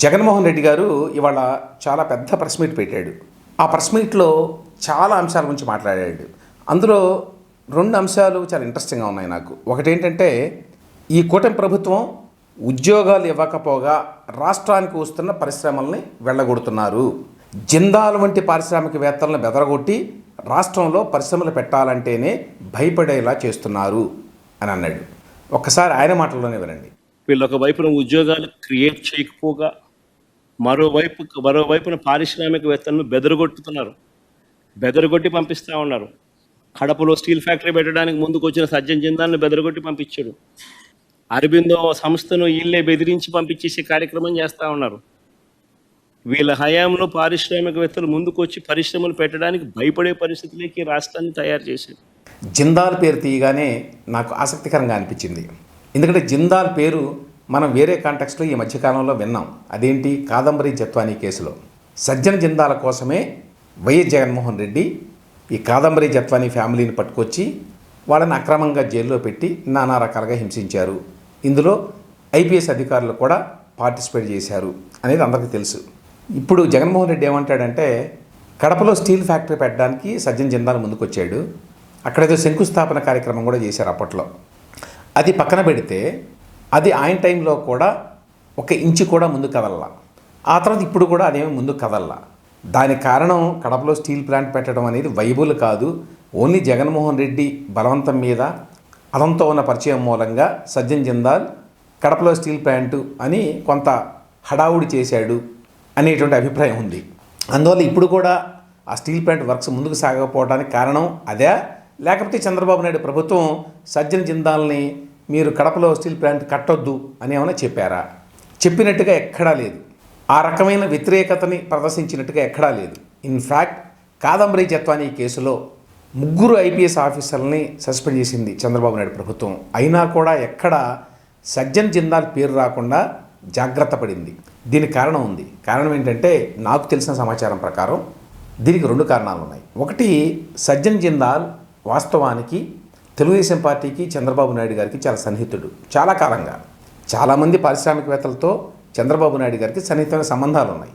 జగన్మోహన్ రెడ్డి గారు ఇవాళ చాలా పెద్ద ప్రెస్ మీట్ పెట్టాడు. ఆ ప్రెస్ మీట్లో చాలా అంశాల గురించి మాట్లాడాడు. అందులో రెండు అంశాలు చాలా ఇంట్రెస్టింగ్గా ఉన్నాయి నాకు. ఒకటి ఏంటంటే ఈ కూటమి ప్రభుత్వం ఉద్యోగాలు ఇవ్వకపోగా రాష్ట్రానికి వస్తున్న పరిశ్రమల్ని వెళ్ళగొడుతున్నారు. జిందాల్ వంటి పారిశ్రామికవేత్తలను బెదరగొట్టి రాష్ట్రంలో పరిశ్రమలు పెట్టాలంటేనే భయపడేలా చేస్తున్నారు అని అన్నాడు. ఒక్కసారి ఆయన మాటల్లోనే వినండి. వీళ్ళు ఒక వైపున ఉద్యోగాలు క్రియేట్ చేయకపోగా మరోవైపు మరోవైపున పారిశ్రామికవేత్తలను బెదరగొట్టుతున్నారు. బెదరగొట్టి పంపిస్తూ ఉన్నారు. కడపలో స్టీల్ ఫ్యాక్టరీ పెట్టడానికి ముందుకు వచ్చిన సజ్జన్ జిందాల్ని బెదరగొట్టి పంపించాడు. అరబిందో సంస్థను వీళ్ళే బెదిరించి పంపించేసే కార్యక్రమం చేస్తూ ఉన్నారు. వీళ్ళ హయాంలో పారిశ్రామికవేత్తలు ముందుకు వచ్చి పరిశ్రమలు పెట్టడానికి భయపడే పరిస్థితులకి రాష్ట్రాన్ని తయారు చేశారు. జిందాల్ పేరు తీయగానే నాకు ఆసక్తికరంగా అనిపించింది. ఎందుకంటే జిందాల్ పేరు మనం వేరే కాంటెక్స్లో ఈ మధ్యకాలంలో విన్నాం. అదేంటి? కాదంబరి జత్వానీ కేసులో. సజ్జన జిందాల కోసమే వైఎస్ జగన్మోహన్ రెడ్డి ఈ కాదంబరి జత్వానీ ఫ్యామిలీని పట్టుకొచ్చి వాళ్ళని అక్రమంగా జైల్లో పెట్టి నానా రకాలుగా హింసించారు. ఇందులో ఐపీఎస్ అధికారులు కూడా పార్టిసిపేట్ చేశారు అనేది అందరికీ తెలుసు. ఇప్పుడు జగన్మోహన్ రెడ్డి ఏమంటాడంటే కడపలో స్టీల్ ఫ్యాక్టరీ పెట్టడానికి సజ్జన్ జిందాల్ ముందుకొచ్చాడు. అక్కడేదో శంకుస్థాపన కార్యక్రమం కూడా చేశారు అప్పట్లో. అది పక్కన పెడితే అది ఆయన టైంలో కూడా ఒక ఇంచు కూడా ముందు కదల్లా. ఆ తర్వాత ఇప్పుడు కూడా అదేమి ముందు కదల్లా. దాని కారణం కడపలో స్టీల్ ప్లాంట్ పెట్టడం అనేది వైబుల్ కాదు. ఓన్లీ జగన్మోహన్ రెడ్డి బలవంతం మీద అదంతో ఉన్న పరిచయం మూలంగా సజ్జన్ జిందాల్ కడపలో స్టీల్ ప్లాంటు అని కొంత హడావుడి చేశాడు అనేటువంటి అభిప్రాయం ఉంది. అందువల్ల ఇప్పుడు కూడా ఆ స్టీల్ ప్లాంట్ వర్క్స్ ముందుకు సాగకపోవడానికి కారణం అదే. లేకపోతే చంద్రబాబు నాయుడు ప్రభుత్వం సజ్జన జిందాల్ని మీరు కడపలో స్టీల్ ప్లాంట్ కట్టొద్దు అని ఏమైనా చెప్పారా? చెప్పినట్టుగా ఎక్కడా లేదు. ఆ రకమైన వ్యతిరేకతని ప్రదర్శించినట్టుగా ఎక్కడా లేదు. ఇన్ఫ్యాక్ట్ కాదంబరి జత్వానీ కేసులో ముగ్గురు ఐపీఎస్ ఆఫీసర్లని సస్పెండ్ చేసింది చంద్రబాబు నాయుడు ప్రభుత్వం. అయినా కూడా ఎక్కడ సజ్జన్ జిందాల్ పేరు రాకుండా జాగ్రత్త పడింది. దీనికి కారణం ఉంది. కారణం ఏంటంటే నాకు తెలిసిన సమాచారం ప్రకారం దీనికి రెండు కారణాలు ఉన్నాయి ఒకటి సజ్జన్ జిందాల్ వాస్తవానికి తెలుగుదేశం పార్టీకి చంద్రబాబు నాయుడు గారికి చాలా సన్నిహితుడు. చాలా కాలంగా. చాలామంది పారిశ్రామికవేత్తలతో చంద్రబాబు నాయుడు గారికి సన్నిహితమైన సంబంధాలు ఉన్నాయి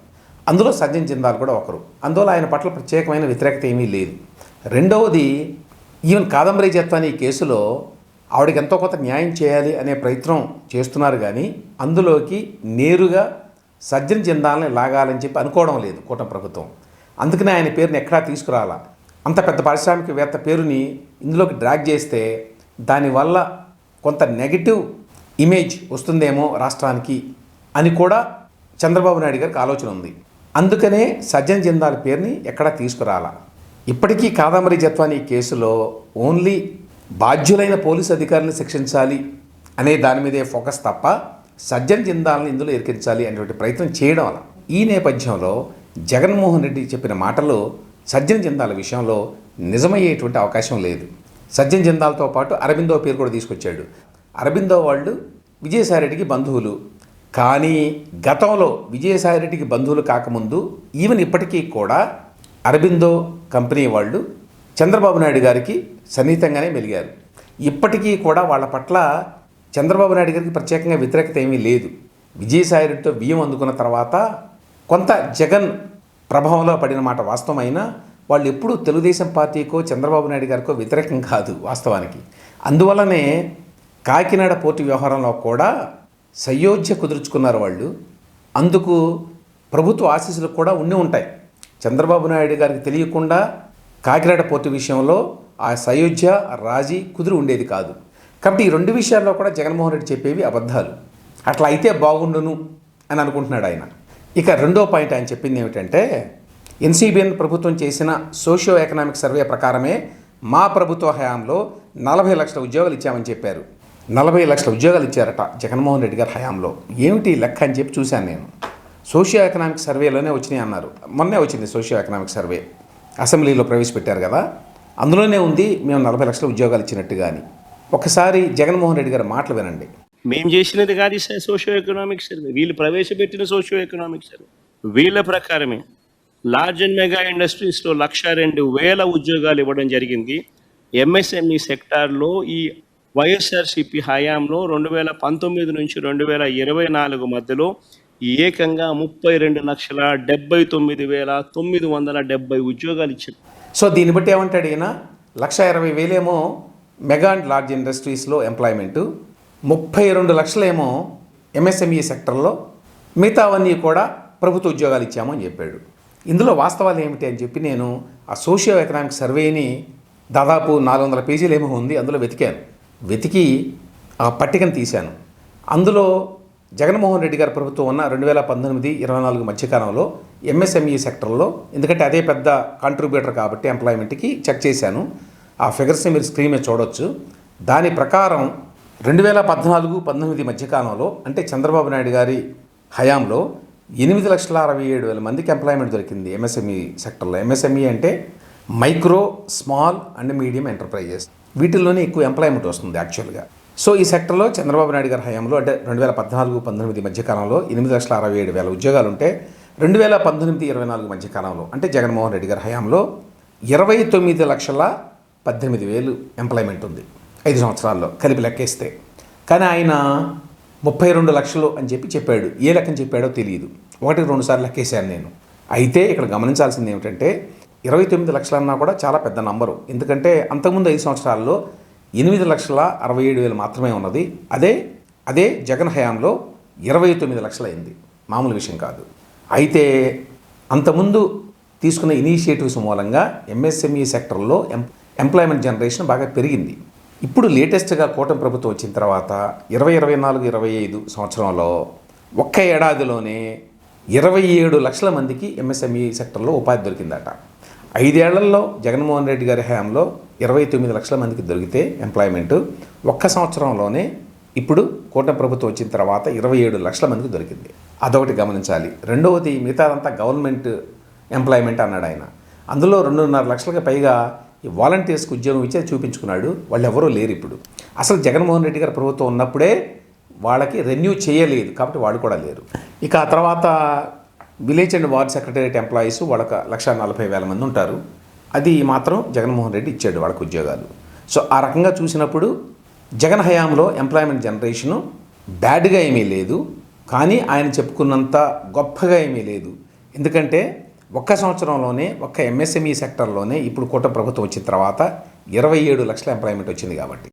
అందులో సజ్జన్ జిందాల్ కూడా ఒకరు. అందువల్ల ఆయన పట్ల ప్రత్యేకమైన వ్యతిరేకత ఏమీ లేదు. రెండవది ఈవెన్ కాదంబరి జత్వాని కేసులో ఆవిడకి ఎంతో కొంత న్యాయం చేయాలి అనే ప్రయత్నం చేస్తున్నారు కానీ అందులోకి నేరుగా సజ్జన్ జిందాల్ని లాగాలని చెప్పి అనుకోవడం లేదు కూటమి ప్రభుత్వం. అందుకనే ఆయన పేరుని ఎక్కడా తీసుకురాలా. అంత పెద్ద పారిశ్రామికవేత్త పేరుని ఇందులోకి డ్రాగ్ చేస్తే దానివల్ల కొంత నెగిటివ్ ఇమేజ్ వస్తుందేమో రాష్ట్రానికి అని కూడా చంద్రబాబు నాయుడు గారికి ఆలోచన ఉంది. అందుకనే సజ్జన్ జిందాల్ పేరుని ఎక్కడా తీసుకురాల. ఇప్పటికీ కాదంబరి జత్వాని కేసులో ఓన్లీ బాధ్యులైన పోలీసు అధికారులను శిక్షించాలి అనే దాని మీదే ఫోకస్ తప్ప సజ్జన్ జిందాల్ని ఇందులో ఇరికించాలి అనేటువంటి ప్రయత్నం చేయడం వల్ల ఈ నేపథ్యంలో జగన్మోహన్ రెడ్డి చెప్పిన మాటలు సజ్జన్ జిందాల విషయంలో నిజమయ్యేటువంటి అవకాశం లేదు. సజ్జన్ జిందాల్తో పాటు అరబిందో పేరు కూడా తీసుకొచ్చాడు. అరబిందో వాళ్ళు విజయసాయిరెడ్డికి బంధువులు. కానీ గతంలో విజయసాయిరెడ్డికి బంధువులు కాకముందు ఈవెన్ ఇప్పటికీ కూడా అరబిందో కంపెనీ వాళ్ళు చంద్రబాబు నాయుడు గారికి సన్నిహితంగానే మెలిగారు. ఇప్పటికీ కూడా వాళ్ళ పట్ల చంద్రబాబు నాయుడు గారికి ప్రత్యేకంగా వ్యతిరేకత ఏమీ లేదు. విజయసాయిరెడ్డితో బియ్యం అందుకున్న తర్వాత కొంత జగన్ ప్రభావంలో పడిన మాట వాస్తవమైనా వాళ్ళు ఎప్పుడూ తెలుగుదేశం పార్టీకో చంద్రబాబు నాయుడు గారికో వ్యతిరేకం కాదు వాస్తవానికి. అందువల్లనే కాకినాడ పోటీ వ్యవహారంలో కూడా సయోధ్య కుదుర్చుకున్నారు వాళ్ళు. అందుకు ప్రభుత్వ ఆశీస్సులు కూడా ఉండి ఉంటాయి. చంద్రబాబు నాయుడు గారికి తెలియకుండా కాకినాడ పోర్టు విషయంలో ఆ సయోధ్య రాజీ కుదురు ఉండేది కాదు. కాబట్టి ఈ రెండు విషయాల్లో కూడా జగన్మోహన్ రెడ్డి చెప్పేవి అబద్ధాలు. అట్లా అయితే బాగుండును అని అనుకుంటున్నాడు ఆయన. ఇక రెండో పాయింట్ ఆయన చెప్పింది ఏమిటంటే ఎన్సీబీఎన్ ప్రభుత్వం చేసిన సోషియో ఎకనామిక్ సర్వే ప్రకారమే మా ప్రభుత్వ హయాంలో నలభై లక్షల ఉద్యోగాలు ఇచ్చామని చెప్పారు. నలభై లక్షల ఉద్యోగాలు ఇచ్చారట జగన్మోహన్ రెడ్డి గారి హయాంలో. ఏమిటి లెక్క అని చెప్పి చూశాను నేను. సోషియో ఎకనామిక్ సర్వేలోనే వచ్చినాయి అన్నారు. మొన్నే వచ్చింది సోషియో ఎకనామిక్ సర్వే. అసెంబ్లీలో ప్రవేశపెట్టారు కదా అందులోనే ఉంది మేము నలభై లక్షల ఉద్యోగాలు ఇచ్చినట్టుగా అని ఒకసారి జగన్మోహన్ రెడ్డి గారి మాటలు వినండి. మేము చేసినది కాదు సార్ సోషియో ఎకనామిక్ సర్వే వీళ్ళు ప్రవేశపెట్టిన సోషియో ఎకనామిక్ సర్వే వీళ్ళ ప్రకారమే లార్జ్ అండ్ మెగా ఇండస్ట్రీస్లో లక్ష రెండు వేల ఉద్యోగాలు ఇవ్వడం జరిగింది. ఎంఎస్ఎంఈ సెక్టార్లో ఈ వైఎస్ఆర్సిపి హయాంలో రెండు వేల పంతొమ్మిది నుంచి రెండు వేల ఇరవై నాలుగు మధ్యలో ఏకంగా ముప్పై రెండు లక్షల డెబ్బై తొమ్మిది వేల తొమ్మిది వందల డెబ్బై ఉద్యోగాలు ఇచ్చారు సో దీన్ని బట్టి ఏమంటాడు ఈయన? లక్ష ఇరవై వేలేమో మెగా అండ్ లార్జ్ ఇండస్ట్రీస్లో ఎంప్లాయ్మెంటు ముప్పై రెండు లక్షలేమో ఎంఎస్ఎంఈ సెక్టర్లో మిగతావన్నీ కూడా ప్రభుత్వ ఉద్యోగాలు ఇచ్చామని చెప్పాడు. ఇందులో వాస్తవాలు ఏమిటి అని చెప్పి నేను ఆ సోషియో ఎకనామిక్ సర్వేని దాదాపు నాలుగు వందల పేజీలు ఏమో ఉంది అందులో వెతికాను. వెతికి ఆ పట్టికను తీశాను. అందులో జగన్మోహన్ రెడ్డి గారి ప్రభుత్వం ఉన్న రెండు వేల పంతొమ్మిది ఇరవై నాలుగు మధ్యకాలంలో ఎంఎస్ఎంఈ సెక్టర్లో ఎందుకంటే అదే పెద్ద కాంట్రిబ్యూటర్ కాబట్టి ఎంప్లాయ్మెంట్కి చెక్ చేశాను. ఆ ఫిగర్స్ని మీరు స్క్రీన్ మీద చూడొచ్చు. దాని ప్రకారం రెండు వేల పద్నాలుగు పంతొమ్మిది మధ్యకాలంలో అంటే చంద్రబాబు నాయుడు గారి హయాంలో ఎనిమిది లక్షల అరవై ఏడు వేల మందికి ఎంప్లాయ్మెంట్ దొరికింది ఎంఎస్ఎంఈ సెక్టర్లో. ఎంఎస్ఎంఈ అంటే micro small and medium enterprises వీటిల్లోనే ఎక్కువ ఎంప్లాయ్మెంట్ వస్తుంది యాక్చువల్గా సో ఈ సెక్టర్లో చంద్రబాబు నాయుడు గారి హయాంలో అంటే రెండు వేల పద్నాలుగు పంతొమ్మిది మధ్యకాలంలో ఎనిమిది లక్షల అరవై ఏడు వేల ఉద్యోగాలు ఉంటే రెండు వేల పంతొమ్మిది ఇరవై నాలుగు మధ్యకాలంలో అంటే జగన్మోహన్ రెడ్డి గారి హయాంలో ఇరవై తొమ్మిది లక్షల పద్దెనిమిది వేలు ఎంప్లాయ్మెంట్ ఉంది. ఐదు సంవత్సరాల్లో కలిపి లెక్కేస్తే. కానీ ఆయన ముప్పై రెండు లక్షలు అని చెప్పి చెప్పాడు. ఏ లెక్కని చెప్పాడో తెలియదు. ఒకటి రెండు సార్లు లెక్కేశాను నేను. అయితే ఇక్కడ గమనించాల్సింది ఏమిటంటే ఇరవై తొమ్మిది లక్షలు అన్నా కూడా చాలా పెద్ద నంబరు. ఎందుకంటే అంతకుముందు ఐదు సంవత్సరాల్లో ఎనిమిది లక్షల అరవై ఏడు వేలు మాత్రమే ఉన్నది. అదే అదే జగన్ హయాంలో ఇరవై తొమ్మిది లక్షలైంది. మామూలు విషయం కాదు. అయితే అంతకుముందు తీసుకున్న ఇనిషియేటివ్స్ మూలంగా ఎంఎస్ఎంఈ సెక్టర్లో ఎం ఎంప్లాయ్మెంట్ జనరేషన్ బాగా పెరిగింది. ఇప్పుడు లేటెస్ట్గా కూటమి ప్రభుత్వం వచ్చిన తర్వాత ఇరవై ఇరవై నాలుగు ఇరవై ఐదు సంవత్సరంలో ఒక్క ఏడాదిలోనే ఇరవై ఏడు లక్షల మందికి ఎంఎస్ఎంఈ సెక్టర్లో ఉపాధి దొరికిందట. ఐదేళ్ళలో జగన్మోహన్ రెడ్డి గారి హయాంలో ఇరవై తొమ్మిది లక్షల మందికి దొరికితే ఎంప్లాయ్మెంట్. ఒక్క సంవత్సరంలోనే ఇప్పుడు కూటమి ప్రభుత్వం వచ్చిన తర్వాత ఇరవై ఏడు లక్షల మందికి దొరికింది. అదొకటి గమనించాలి. రెండవది మిగతాదంతా గవర్నమెంట్ ఎంప్లాయ్మెంట్ అన్నాడు ఆయన అందులో రెండున్నర లక్షలకు పైగా వాలంటీర్స్కి ఉద్యోగం ఇచ్చి చూపించుకున్నాడు. వాళ్ళు ఎవరూ లేరు ఇప్పుడు. అసలు జగన్మోహన్ రెడ్డి గారి ప్రభుత్వం ఉన్నప్పుడే వాళ్ళకి రెన్యూ చేయలేదు కాబట్టి వాళ్ళు కూడా లేరు. ఇక ఆ తర్వాత village and ward secretariat employees వాళ్ళకి లక్ష నలభై వేల మంది ఉంటారు. అది మాత్రం జగన్మోహన్ రెడ్డి ఇచ్చాడు వాళ్ళకి ఉద్యోగాలు. సో ఆ రకంగా చూసినప్పుడు జగన్ హయాంలో ఎంప్లాయ్మెంట్ జనరేషను బ్యాడ్గా ఏమీ లేదు. కానీ ఆయన చెప్పుకున్నంత గొప్పగా ఏమీ లేదు. ఎందుకంటే ఒక్క సంవత్సరంలోనే ఒక్క ఎంఎస్ఎంఈ సెక్టర్లోనే ఇప్పుడు కూట ప్రభుత్వం వచ్చిన తర్వాత ఇరవై ఏడు లక్షల ఎంప్లాయ్మెంట్ వచ్చింది కాబట్టి.